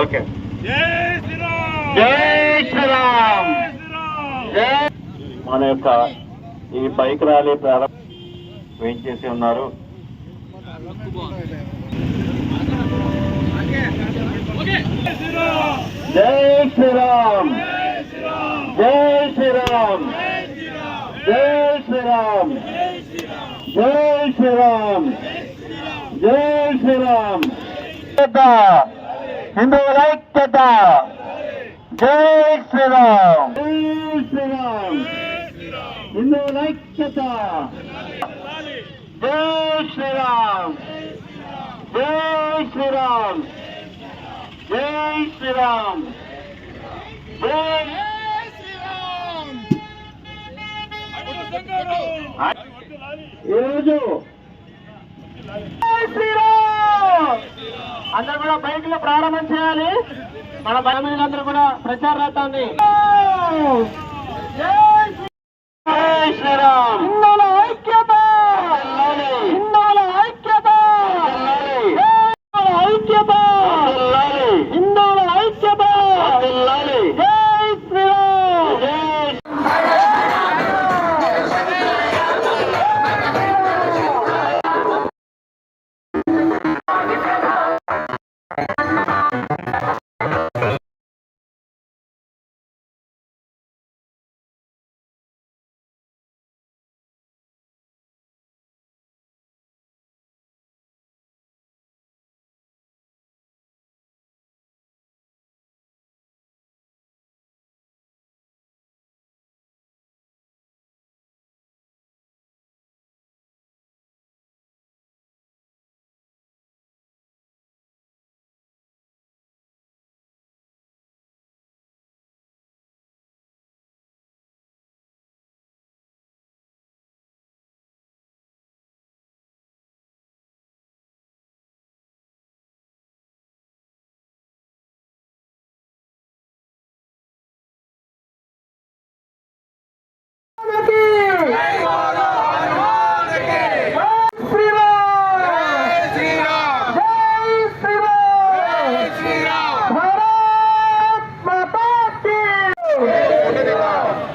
Okay. మన యొక్క ఈ బైక్ ర్యాలీ ప్రారంభ వేయించేసి ఉన్నారు. జై శ్రీరామ్. జై శ్రీరామ్. జై శ్రీరామ్. జై శ్రీరామ్. జై శ్రీరామ్. హిందువుల ఐక్యత జై శ్రీరామ్ జై శ్రీరామ్ హిందువుల ఐక్యత జై శ్రీరామ్ జై శ్రీరామ్ జై శ్రీరామ్ జై ఈరోజు శ్రీరామ్ అందరు కూడా బైక్లు ప్రారంభం చేయాలి. మన బలమీనందరూ కూడా ప్రచార రథాన్ని.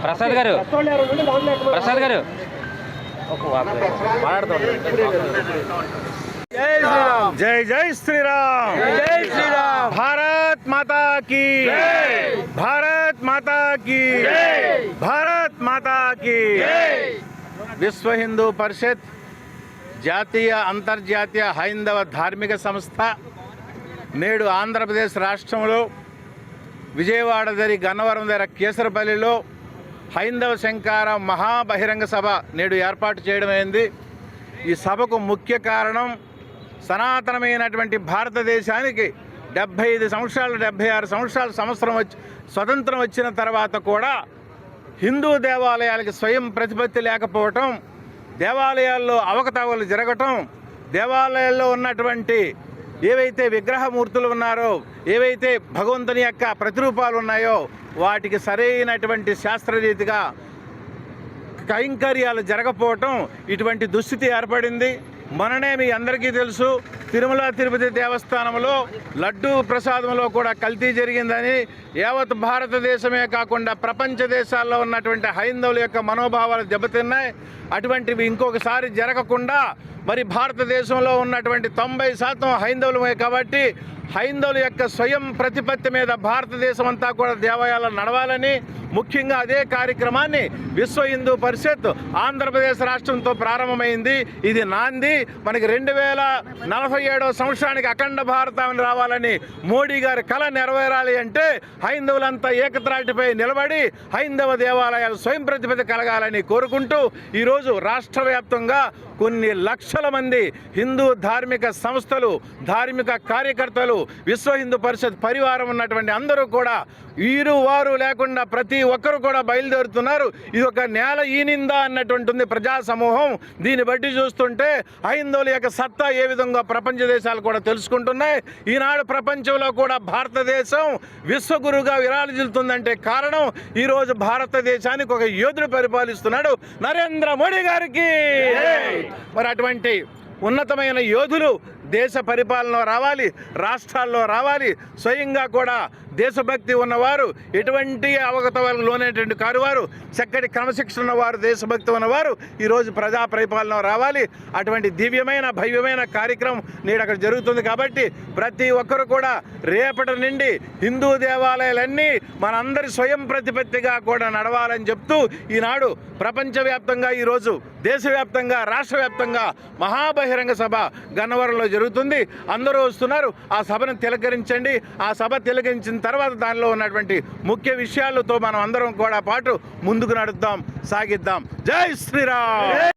ప్రసాద్ గారు. ప్రసాద్ గారు. జై జై శ్రీరామ్. జై శ్రీరామ్. భారత్ మాతా కీ. భారత్ మాతా కీ. భారత్ మాతా కీ. విశ్వ హిందూ పరిషత్ జాతీయ అంతర్జాతీయ హైందవ ధార్మిక సంస్థ నేడు ఆంధ్రప్రదేశ్ రాష్ట్రంలో విజయవాడ దరి గన్నవరం దగ్గర కేసరపల్లిలో హైందవ శంకార మహాబహిరంగ సభ నేడు ఏర్పాటు చేయడమైంది ఈ సభకు ముఖ్య కారణం సనాతనమైనటువంటి భారతదేశానికి డెబ్భై ఐదు సంవత్సరాలు డెబ్భై ఆరు సంవత్సరాలు సంవత్సరం వచ్చి స్వతంత్రం వచ్చిన తర్వాత కూడా హిందూ దేవాలయాలకి స్వయం ప్రతిపత్తి లేకపోవటం దేవాలయాల్లో అవకతవకలు జరగటం దేవాలయాల్లో ఉన్నటువంటి ఏవైతే విగ్రహమూర్తులు ఉన్నారో ఏవైతే భగవంతుని యొక్క ప్రతిరూపాలు ఉన్నాయో వాటికి సరైనటువంటి శాస్త్రరీతిగా కైంకర్యాలు జరగపోవటం ఇటువంటి దుస్థితి ఏర్పడింది. మననే మీ అందరికీ తెలుసు. తిరుమల తిరుపతి దేవస్థానంలో లడ్డూ ప్రసాదంలో కూడా కల్తీ జరిగిందని యావత్ భారతదేశమే కాకుండా ప్రపంచ దేశాల్లో ఉన్నటువంటి హైందవుల యొక్క మనోభావాలు దెబ్బతిన్నాయి. అటువంటివి ఇంకొకసారి జరగకుండా మరి భారతదేశంలో ఉన్నటువంటి తొంభై శాతం హైందవులమే కాబట్టి హైందవుల యొక్క స్వయం ప్రతిపత్తి మీద భారతదేశం అంతా కూడా దేవాలయాలు నడవాలని ముఖ్యంగా అదే కార్యక్రమాన్ని విశ్వ హిందూ పరిషత్ ఆంధ్రప్రదేశ్ రాష్ట్రంతో ప్రారంభమైంది. ఇది నాంది. మనకి రెండు వేల నలభై ఏడవ సంవత్సరానికి అఖండ భారతం రావాలని మోడీ గారి కళ నెరవేరాలి అంటే హైందవులంతా ఏకత్రాటిపై నిలబడి హైందవ దేవాలయాలు స్వయం ప్రతిపత్తి కలగాలని కోరుకుంటూ ఈరోజు రాష్ట్ర వ్యాప్తంగా కొన్ని లక్షల మంది హిందూ ధార్మిక సంస్థలు ధార్మిక కార్యకర్తలు విశ్వ హిందూ పరిషత్ పరివారం ఉన్నటువంటి అందరూ కూడా వీరు వారు లేకుండా ప్రతి ఒక్కరు కూడా బయలుదేరుతున్నారు. ఇది ఒక నేల ఈనిందా అన్నటువంటి ఉంది ప్రజా సమూహం. దీన్ని బట్టి చూస్తుంటే హైందవుల యొక్క సత్తా ఏ విధంగా ప్రపంచ దేశాలు కూడా తెలుసుకుంటున్నాయి. ఈనాడు ప్రపంచంలో కూడా భారతదేశం విశ్వగురుగా విరాజిల్లుతుందంటే కారణం ఈరోజు భారతదేశానికి ఒక యోధుడు పరిపాలిస్తున్నాడు నరేంద్ర మోడీ గారికి. మరి అటువంటి ఉన్నతమైన యోధులు దేశ పరిపాలన రావాలి రాష్ట్రాల్లో రావాలి స్వయంగా కూడా దేశభక్తి ఉన్నవారు ఎటువంటి అవగతవాలకు లోనైనటువంటి కారువారు చక్కటి క్రమశిక్షణ ఉన్నవారు దేశభక్తి ఉన్నవారు ఈరోజు ప్రజా పరిపాలన రావాలి. అటువంటి దివ్యమైన భవ్యమైన కార్యక్రమం నేడు అక్కడ జరుగుతుంది కాబట్టి ప్రతి ఒక్కరు కూడా రేపటి నుండి హిందూ దేవాలయాలన్నీ మనందరి స్వయం ప్రతిపత్తిగా కూడా నడవాలని చెప్తూ ఈనాడు ప్రపంచవ్యాప్తంగా ఈరోజు దేశవ్యాప్తంగా రాష్ట్ర వ్యాప్తంగా మహాబహిరంగ సభ గన్నవరంలో జరుగుతుంది. అందరూ వస్తున్నారు. ఆ సభను తిలకరించండి. ఆ సభ తిలకరించిన తర్వాత దానిలో ఉన్నటువంటి ముఖ్య విషయాలతో మనం అందరం కూడా పాటు ముందుకు నడుద్దాం సాగిద్దాం. జై శ్రీరామ్!